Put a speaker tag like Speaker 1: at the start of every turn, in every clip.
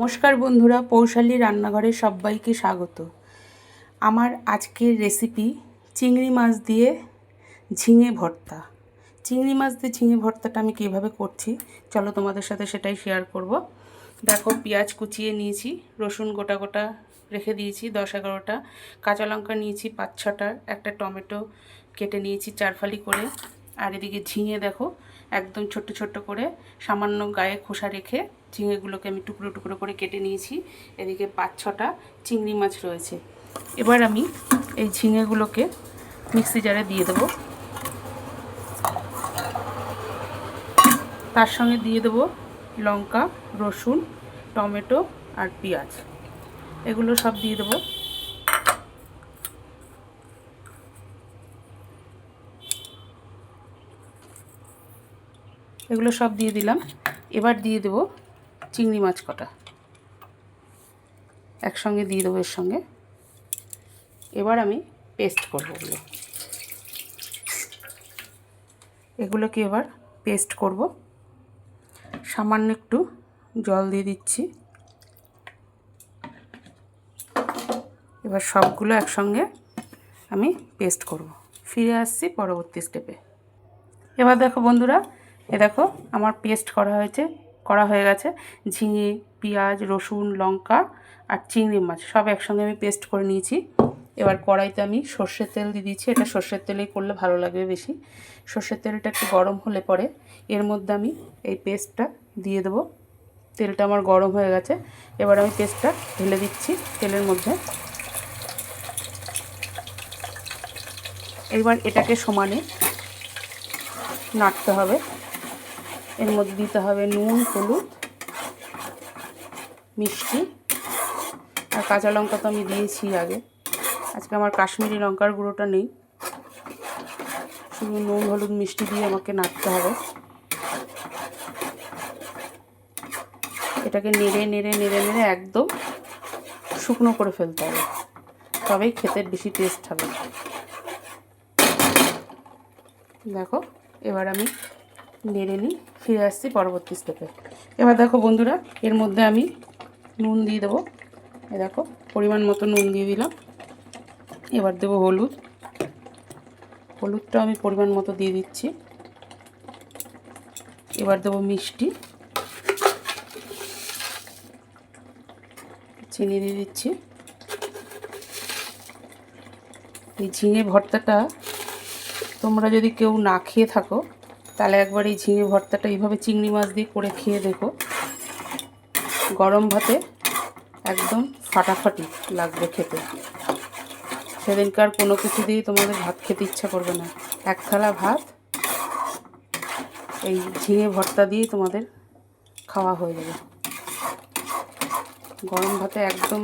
Speaker 1: নমস্কার বন্ধুরা, পৌশালী রান্নাঘরে সবাইকে স্বাগত। আমার আজকের রেসিপি চিংড়ি মাছ দিয়ে ঝিঙে ভর্তা। চিংড়ি মাছ দিয়ে ঝিঙে ভর্তাটা আমি কীভাবে করছি, চলো তোমাদের সাথে সেটাই শেয়ার করব। দেখো, পেঁয়াজ কুচিয়ে নিয়েছি, রসুন গোটা গোটা রেখে দিয়েছি, দশ এগারোটা। কাঁচা লঙ্কা নিয়েছি, পাঁচ ছটা। একটা টমেটো কেটে নিয়েছি, চারফালি করে। আর এদিকে ঝিঙে দেখো একদম ছোট্ট ছোট্ট করে সামান্য গায়ে খোসা রেখে ঝিঙেগুলোকে আমি টুকরো টুকরো করে কেটে নিয়েছি। এদিকে পাঁচ ছটা চিংড়ি মাছ রয়েছে। এবার আমি এই ঝিঙেগুলোকে মিক্সি জারে দিয়ে দেবো। তার সঙ্গে দিয়ে দেবো লঙ্কা, রসুন, টমেটো আর পেঁয়াজ। এগুলো সব দিয়ে দেবো। এগুলো সব দিয়ে দিলাম। এবার দিয়ে দেবো চিংড়ি মাছ কটা। একসঙ্গে দিয়ে দেবো এর সঙ্গে। এবার আমি পেস্ট করব এগুলো। এগুলোকে এবার পেস্ট করব। সামান্য একটু জল দিয়ে দিচ্ছি। এবার সবগুলো একসঙ্গে আমি পেস্ট করব। ফিরে আসছি পরবর্তী স্টেপে এবার দেখো বন্ধুরা এ দেখো, আমার পেস্ট করা হয়েছে, করা হয়ে গেছে। ঝিঙে, পেঁয়াজ, রসুন, লঙ্কা আর চিংড়ি মাছ, সব একসঙ্গে আমি পেস্ট করে নিয়েছি। এবার কড়াইতে আমি সর্ষের তেল দিয়ে দিচ্ছি এটা সর্ষের তেলেই করলে ভালো লাগবে বেশি। সর্ষের তেলটা একটু গরম হলে পরে এর মধ্যে আমি এই পেস্টটা দিয়ে দেবো। তেলটা আমার গরম হয়ে গেছে। এবার আমি পেস্টটা ঢেলে দিচ্ছি তেলের মধ্যে। এবার এটাকে সমানে নাড়তে হবে। এর মধ্যে দিতে হবে নুন, হলুদ, মিষ্টি আর কাঁচা লঙ্কা তো আমি দিয়েছি আগে। আজকে আমার কাশ্মীরি লঙ্কার গুঁড়োটা নেই। শুধু নুন, হলুদ, মিষ্টি দিয়ে আমাকে নাড়তে হবে। এটাকে নেড়ে নেড়ে নেড়ে নেড়ে একদম শুকনো করে ফেলতে হবে। তবেই খেতে বেশি টেস্ট হবে। দেখো, এবার আমি নেড়ে নিই, ফিরে আসছি পরবর্তী স্টেপে এবার দেখো বন্ধুরা, এর মধ্যে আমি নুন দিয়ে দেবো। এ দেখো, পরিমাণ মতো নুন দিয়ে দিলাম। এবার দেবো হলুদ। হলুদটা আমি পরিমাণ মতো দিয়ে দিচ্ছি। এবার দেবো মিষ্টি। চিনি দিয়ে দিচ্ছি। এই ঝিঙে ভর্তাটা তোমরা যদি কেউ না খেয়ে থাকো তাহলে একবার এই ঝিঙে ভর্তাটা এইভাবে চিংড়ি মাছ দিয়ে করে খেয়ে দেখো। গরম ভাতে একদম ফাটাফাটি লাগবে খেতে। সেদিনকার কোনো কিছু দিয়েই তোমাদের ভাত খেতে ইচ্ছা করবে না। এক থালা ভাত, এই ঝিঙে ভর্তা দিয়েই তোমাদের খাওয়া হয়ে যাবে। গরম ভাতে একদম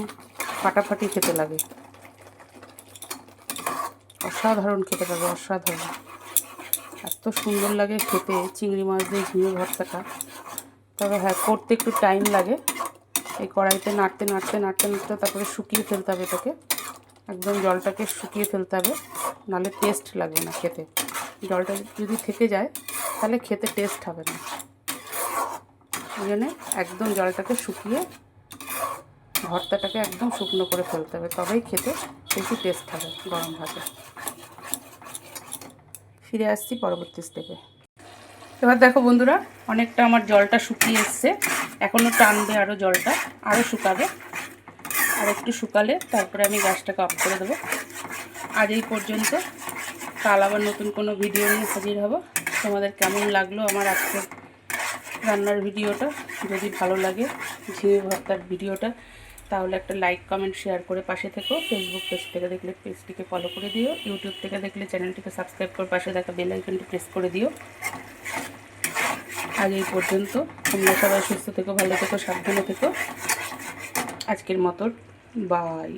Speaker 1: ফাটাফাটি খেতে লাগে। অসাধারণ খেতে পাবে অসাধারণ। এত সুন্দর লাগে খেতে, চিংড়ি মাছ দিয়ে ঝিঙে ভর্তাটা। তবে হ্যাঁ করতে একটু টাইম লাগে। এই কড়াইতে নাড়তে নাড়তে নাড়তে নাড়তে তারপরে শুকিয়ে ফেলতে হবে এটাকে। একদম জলটাকে শুকিয়ে ফেলতে হবে, নাহলে টেস্ট লাগবে না খেতে। জলটা যদি থেকে যায়, তাহলে খেতে টেস্ট হবে না। ওই জন্যে একদম জলটাকে শুকিয়ে ভর্তাটাকে একদম শুকনো করে ফেলতে হবে। তবেই খেতে বেশি টেস্ট হবে গরম ভাতে। ফিরে আসছি পরবর্তী স্টেপে এবার দেখো বন্ধুরা, অনেকটা আমার জলটা শুকিয়ে এসছে। এখনও টানবে আরও জলটা আরও শুকাবে। আর একটু শুকালে তারপরে আমি গ্যাসটাকে অফ করে দেবো। আজ এই পর্যন্ত। কাল আবার নতুন কোনো ভিডিও নিয়ে হাজির হব। তোমাদের কেমন লাগল আমার আজকের রান্নার ভিডিওটা যদি ভালো লাগে ঝিঙে ভর্তার ভিডিওটা তাহলে একটা লাইক কমেন্ট শেয়ার করে পাশে থেকো। ফেসবুক পেজ থেকে দেখলে পেজটিকে ফলো করে দিও। ইউটিউব থেকে দেখলে চ্যানেলটিকে সাবস্ক্রাইব করে পাশে দেখা বেল আইকনটি প্রেস করে দিও। আজ এই পর্যন্ত। তোমরা সবাই সুস্থ থেকো, ভালো থেকো, সাবধানে থেকো। আজকের মতো বাই